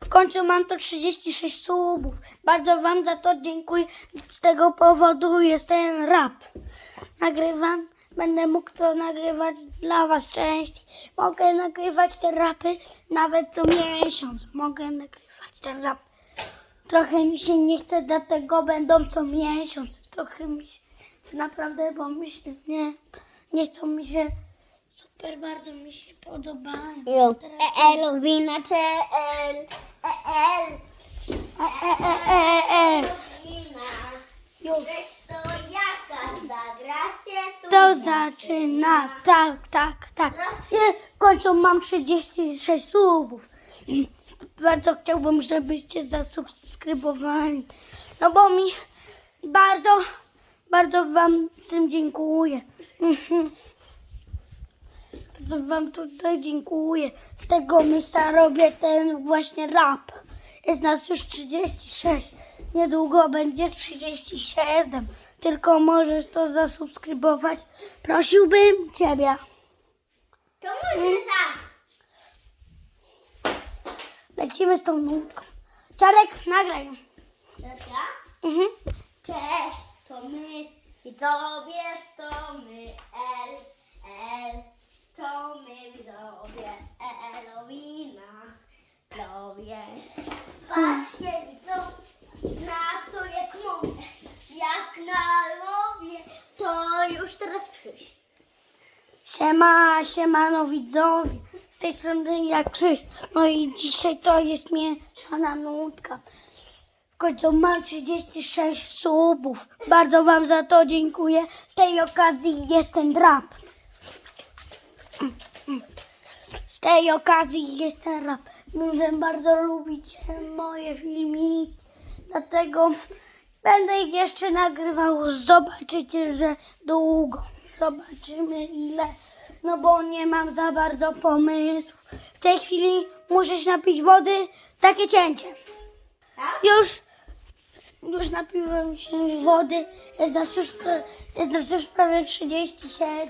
W końcu mam to 36 subów. Bardzo Wam za to dziękuję. Z tego powodu jest ten rap. Nagrywam, będę mógł to nagrywać dla Was częściej. Mogę nagrywać te rapy nawet co miesiąc. Mogę nagrywać ten rap. Trochę mi się nie chce, dlatego będą co miesiąc. Trochę mi się naprawdę, bo się nie, nie chcą mi się. Super, bardzo mi się podobają. Jo. EL, wina, czy EL, EL, E, e, e, e, e. Już. Weź to zaczyna, tak, tak, tak. I w końcu mam 36 subów. Bardzo chciałbym, żebyście zasubskrybowali. No bo mi bardzo, bardzo Wam z tym dziękuję. Bardzo Wam tutaj dziękuję. Z tego miejsca robię ten właśnie rap. Jest nas już 36. Niedługo będzie 37. Tylko możesz to zasubskrybować. Prosiłbym Ciebie. To może tak. Lecimy z tą nutką. Czarek, nagraj. Mhm. Cześć, to my i tobie to my, L, L, to my widzowie, Elowina, lowie. Patrzcie widzowie, na to jak mówię, jak na lowie, to już teraz Krzyś. Siema, siemano widzowie. Z tej strony jak Krzyś. No i dzisiaj to jest mieszana nutka. W końcu mam 36 subów. Bardzo Wam za to dziękuję. Z tej okazji jest ten drap. Z tej okazji jest ten rap. Wiem, że bardzo lubicie moje filmiki. Dlatego będę ich jeszcze nagrywał. Zobaczycie, że długo. Zobaczymy ile. No bo nie mam za bardzo pomysłu. W tej chwili muszę się napić wody. Takie cięcie. Tak? Już, już napiłem się wody. Jest nas już, jest nas już prawie 37.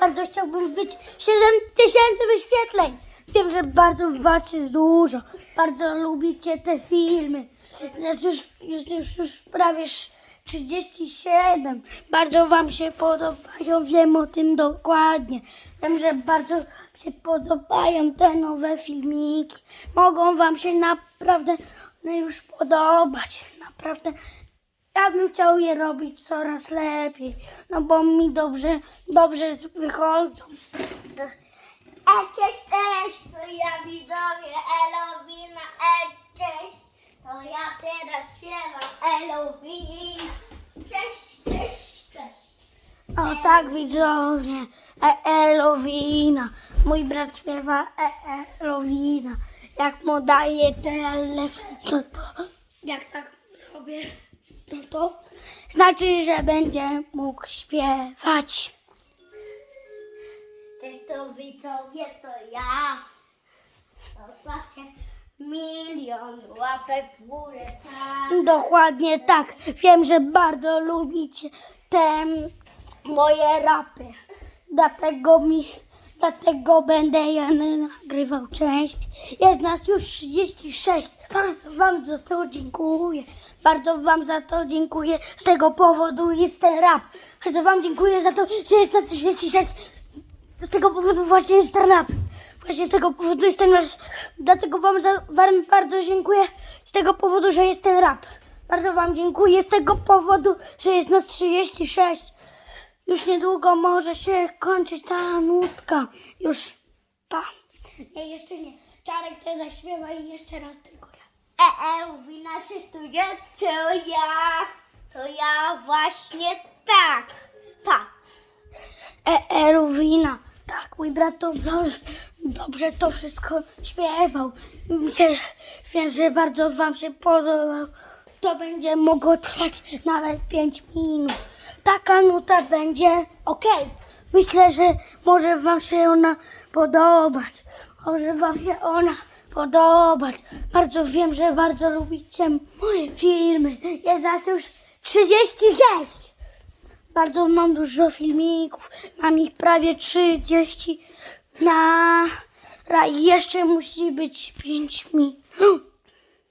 Bardzo chciałbym wbić 7 tysięcy wyświetleń. Wiem, że bardzo was jest dużo. Bardzo lubicie te filmy. Jest już, już, już, już prawie 37. Bardzo wam się podobają. Wiem o tym dokładnie. Wiem, że bardzo się podobają te nowe filmiki. Mogą wam się naprawdę no już podobać. Naprawdę. Ja bym chciał je robić coraz lepiej. No bo mi dobrze, dobrze wychodzą. Cześć, cześć, to ja widzowie Elowina, e, cześć, to ja teraz śpiewam Elowina, cześć, cześć, cześć. O tak widzowie. E Elowina. Mój brat śpiewa E Elowina. Jak mu daje telefon, no to jak tak robię, no to znaczy, że będzie mógł śpiewać. Cześć, to widzowie, to ja. Zostawcie milion łapek w górę, tak. Dokładnie tak. Wiem, że bardzo lubicie te moje rapy. Dlatego mi, dlatego będę je nagrywał część. Jest nas już 36. Bardzo wam za to dziękuję. Bardzo wam za to dziękuję. Z tego powodu jest ten rap. Bardzo wam dziękuję za to, że jest nas 36. Z tego powodu właśnie jest ten rap. Właśnie z tego powodu jest ten rap. Dlatego wam, za, wam bardzo dziękuję. Z tego powodu, że jest ten rap. Bardzo wam dziękuję z tego powodu, że jest nas 36. Już niedługo może się kończyć ta nutka. Już. Pa. Nie, jeszcze nie. Czarek to zaśpiewa i jeszcze raz tylko ja. E, Elowina, cześć, to ja, to ja, to ja właśnie tak, tak. E, Eruwina. Tak, mój brat to dobrze, dobrze to wszystko śpiewał. Się, wiem, że bardzo wam się podobał. To będzie mogło trwać nawet 5 minut. Taka nuta będzie ok. Myślę, że może wam się ona podobać. Może wam się ona podobać. Bardzo wiem, że bardzo lubicie moje filmy. Jest nas już 36. Bardzo mam dużo filmików. Mam ich prawie 30 na. Jeszcze musi być 5 minut.